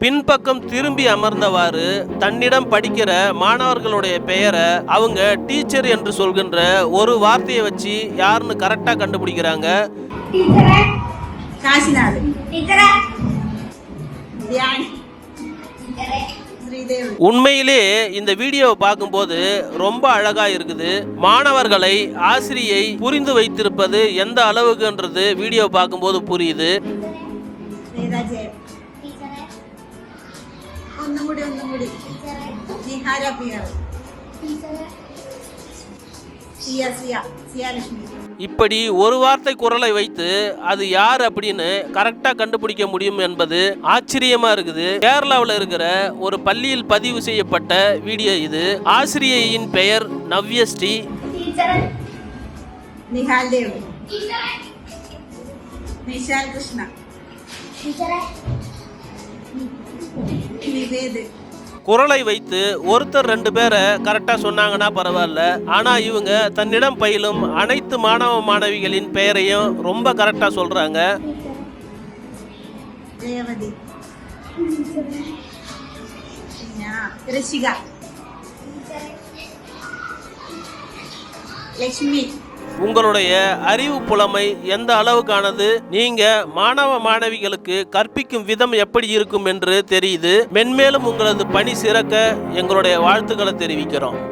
பின்பக்கம் திரும்பி அமர்ந்தவாறு தன்னிடம் படிக்கிற மாணவர்களுடைய பெயரை அவங்க டீச்சர் என்று சொல்கின்ற ஒரு வார்த்தையை வச்சு யாருன்னு கரெக்டாக கண்டுபிடிக்கிறாங்க உண்மையிலே இந்த வீடியோவை பார்க்கும்போது ரொம்ப அழகா இருக்குது. மாணவர்களை ஆசிரியை புரிந்து வைத்திருப்பது எந்த அளவுக்குன்றது வீடியோ பார்க்கும்போது புரியுது. സിയ സിയ സിയാലക്ഷ്മി இப்படி ஒரு வார்த்தை குரலை வைத்து அது யார் அப்படின்னு கரெக்டாக கண்டுபிடிக்க முடியும் என்பது ஆச்சரியமா இருக்குது. கேரளாவில் இருக்கிற ஒரு பள்ளியில் பதிவு செய்யப்பட்ட வீடியோ இது. ஆசிரியையின் பெயர் நவ்யஸ்ரீ. கிருஷ்ணா நிவேது குரலை வைத்து ஒருத்தர் ரெண்டு பேரை கரெக்டாக சொன்னாங்கன்னா பரவாயில்ல. ஆனால் இவங்க தன்னிடம் பயிலும் அனைத்து மாணவ மாணவிகளின் பெயரையும் ரொம்ப கரெக்டாக சொல்கிறாங்க ரஷிகா உங்களுடைய அறிவு புலமை எந்த அளவுக்கானது? நீங்க மாணவ மாணவிகளுக்கு கற்பிக்கும் விதம் எப்படி இருக்கும் என்று தெரியுது. மென்மேலும் உங்களது பணி சிறக்க எங்களுடைய வாழ்த்துக்களை தெரிவிக்கிறோம்.